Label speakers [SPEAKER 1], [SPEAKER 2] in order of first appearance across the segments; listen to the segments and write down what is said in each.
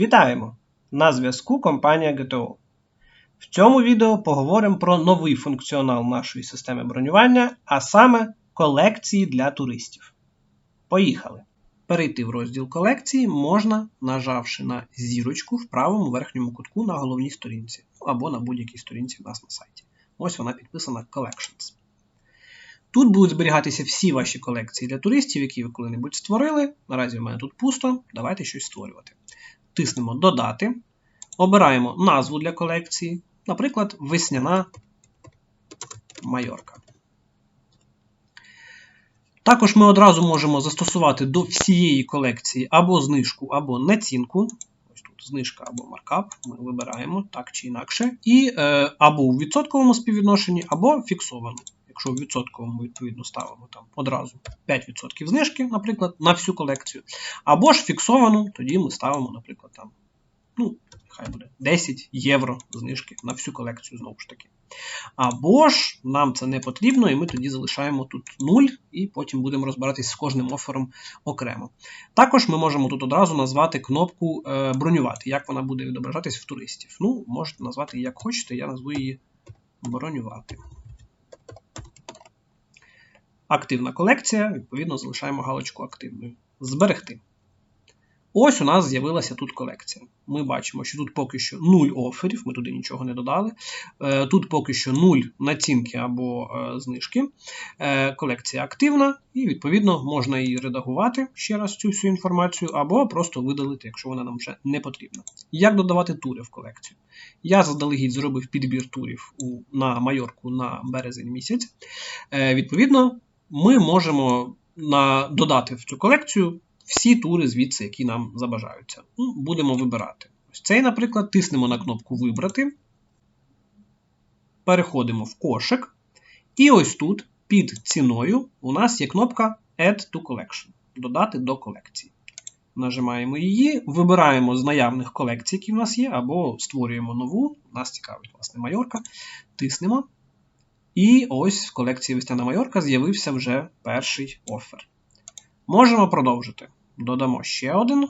[SPEAKER 1] Вітаємо! На зв'язку компанія GTO. В цьому відео поговоримо про новий функціонал нашої системи бронювання, а саме колекції для туристів. Поїхали! Перейти в розділ колекції можна, нажавши на зірочку в правому верхньому кутку на головній сторінці, або на будь-якій сторінці в нас на сайті. Ось вона підписана Collections. Тут будуть зберігатися всі ваші колекції для туристів, які ви коли-небудь створили. Наразі в мене тут пусто. Давайте щось створювати. Тиснемо Додати. Обираємо назву для колекції, наприклад, весняна майорка. Також ми одразу можемо застосувати до всієї колекції або знижку, або націнку. Ось тут знижка або маркап. Ми вибираємо так чи інакше. І е, або у відсотковому співвідношенні, або фіксовано. Якщо в відсотковому, відповідно, ставимо там одразу 5% знижки, наприклад, на всю колекцію. Або ж фіксовану, тоді ми ставимо, наприклад, там, ну, хай буде 10 євро знижки на всю колекцію знову ж таки. Або ж нам це не потрібно, і ми тоді залишаємо тут 0, і потім будемо розбиратись з кожним офером окремо. Також ми можемо тут одразу назвати кнопку е, бронювати, як вона буде відображатись в туристів. Ну, можете назвати її як хочете, я назву її бронювати. Активна колекція, відповідно, залишаємо галочку активною. Зберегти. Ось у нас з'явилася тут колекція. Ми бачимо, що тут поки що 0 оферів, ми туди нічого не додали. Е, тут поки що 0 націнки або е, знижки. Е, колекція активна, і, відповідно, можна її редагувати ще раз цю всю інформацію, або просто видалити, якщо вона нам вже не потрібна. Як додавати тури в колекцію? Я заздалегідь зробив підбір турів на майорку на березень місяць. Відповідно, ми можемо додати в цю колекцію всі тури звідси, які нам забажаються. Ну, Будемо вибирати. Ось цей, наприклад, тиснемо на кнопку Вибрати. Переходимо в кошик. І ось тут під ціною у нас є кнопка Add to Collection. Додати до колекції. Нажимаємо її, вибираємо з наявних колекцій, які в нас є, або створюємо нову. Нас цікавить, власне, майорка. Тиснемо. І ось в колекції Весняна майорка з'явився вже перший офер. Можемо продовжити. Додамо ще один.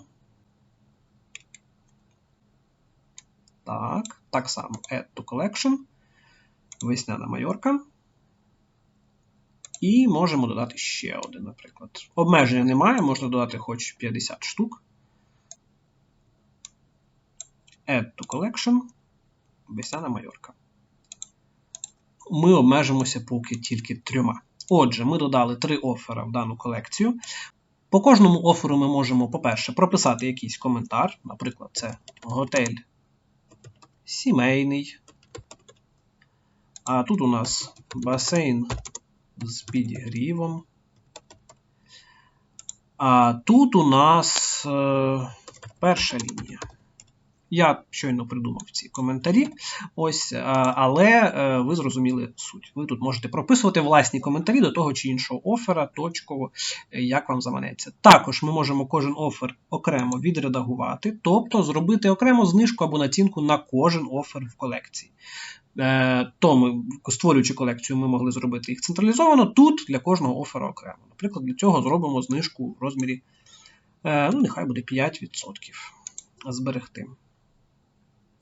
[SPEAKER 1] Так, так само Add to Collection. Весняна майорка. І можемо додати ще один, наприклад. Обмеження немає, можна додати хоч 50 штук. Add to Collection. Весняна майорка. Ми обмежимося поки тільки трьома. Отже, ми додали три офера в дану колекцію. По кожному оферу ми можемо, по-перше, прописати якийсь коментар. Наприклад, це готель сімейний. А тут у нас басейн з підігрівом. А тут у нас е, перша лінія. Я щойно придумав ці коментарі, ось, е, але е, ви зрозуміли суть. Ви тут можете прописувати власні коментарі до того чи іншого офера, точково, е, як вам заманеться. Також ми можемо кожен офер окремо відредагувати, тобто зробити окрему знижку або націнку на кожен офер в колекції. То ми, створюючи колекцію, ми могли зробити їх централізовано. Тут для кожного офера окремо. Наприклад, для цього зробимо знижку в розмірі, ну, нехай буде 5%. Зберегти.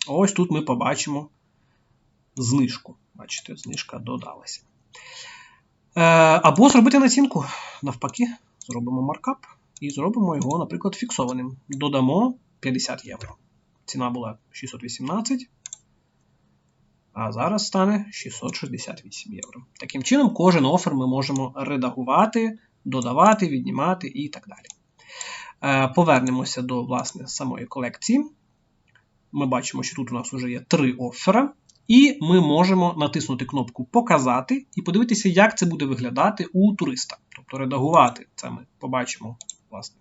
[SPEAKER 1] Ось тут ми побачимо знижку. Бачите, знижка додалася. Е, або зробити націнку. Навпаки, зробимо маркап і зробимо його, наприклад, фіксованим. Додамо 50 євро. Ціна була 618, а зараз стане 668 євро. Таким чином, кожен офер ми можемо редагувати, додавати, віднімати і так далі. Е, повернемося до власне самої колекції ми бачимо, що тут у нас вже є три оффера. І ми можемо натиснути кнопку Показати і подивитися, як це буде виглядати у туриста. Тобто редагувати. Це ми побачимо власне,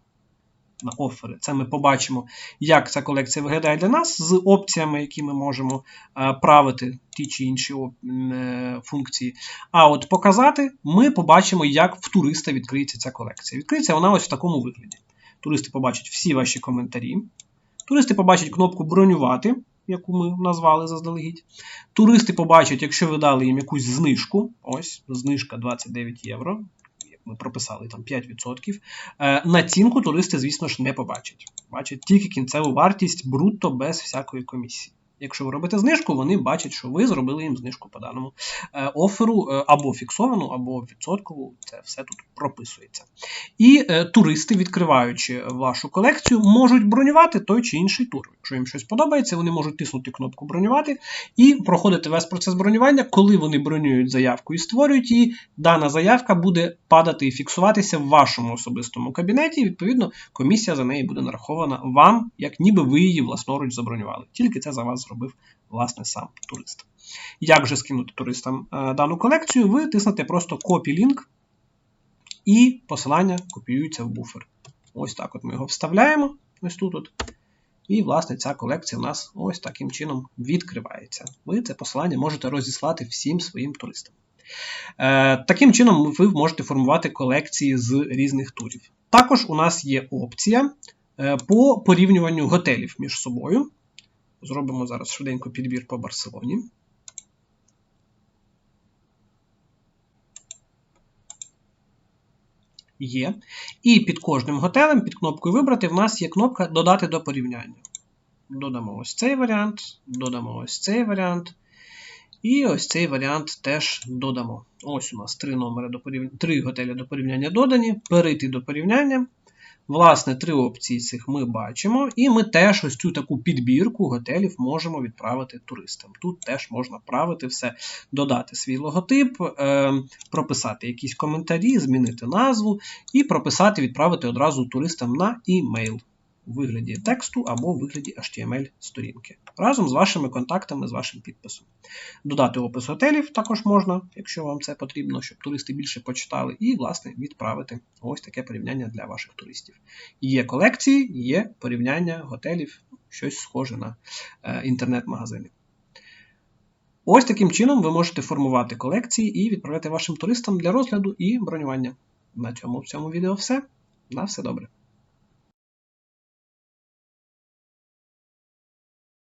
[SPEAKER 1] на офери. Це ми побачимо, як ця колекція виглядає для нас з опціями, які ми можемо е, правити ті чи інші е, функції. А от показати ми побачимо, як в туриста відкриється ця колекція. Відкриється вона ось в такому вигляді. Туристи побачать всі ваші коментарі. Туристи побачать кнопку бронювати, яку ми назвали заздалегідь. Туристи побачать, якщо ви дали їм якусь знижку. Ось, знижка 29 євро. ми прописали там 5%, е, націнку туристи, звісно ж, не побачать. Бачать тільки кінцеву вартість брутто без всякої комісії. Якщо ви робите знижку, вони бачать, що ви зробили їм знижку по даному е, оферу е, або фіксовану, або відсоткову. Це все тут прописується. І е, туристи, відкриваючи вашу колекцію, можуть бронювати той чи інший тур. Якщо їм щось подобається, вони можуть тиснути кнопку бронювати і проходити весь процес бронювання. Коли вони бронюють заявку і створюють її, дана заявка буде падати і фіксуватися в вашому особистому кабінеті. І, відповідно, комісія за неї буде нарахована вам, як ніби ви її власноруч забронювали. Тільки це за вас зробив власне сам турист. Як же скинути туристам е, дану колекцію? Ви тиснете просто copy link і посилання копіюється в буфер. Ось так от ми його вставляємо. Ось тут. От. І, власне, ця колекція у нас ось таким чином відкривається. Ви це посилання можете розіслати всім своїм туристам. Е, Таким чином, ви можете формувати колекції з різних турів. Також у нас є опція е, по порівнюванню готелів між собою. Зробимо зараз швиденько підбір по Барселоні. Є. І під кожним готелем, під кнопкою Вибрати, в нас є кнопка Додати до порівняння. Додамо ось цей варіант, додамо ось цей варіант. І ось цей варіант теж додамо. Ось у нас три номери до порівняння, три готелі до порівняння додані. Перейти до порівняння. Власне, три опції цих ми бачимо, і ми теж ось цю таку підбірку готелів можемо відправити туристам. Тут теж можна правити все, додати свій логотип, е, прописати якісь коментарі, змінити назву і прописати, відправити одразу туристам на імейл у вигляді тексту або у вигляді HTML-сторінки. Разом з вашими контактами, з вашим підписом. Додати опис готелів також можна, якщо вам це потрібно, щоб туристи більше почитали, і, власне, відправити ось таке порівняння для ваших туристів. Є колекції, є порівняння готелів, щось схоже на е, інтернет-магазини. Ось таким чином ви можете формувати колекції і відправляти вашим туристам для розгляду і бронювання. На цьому в цьому відео все. На все добре.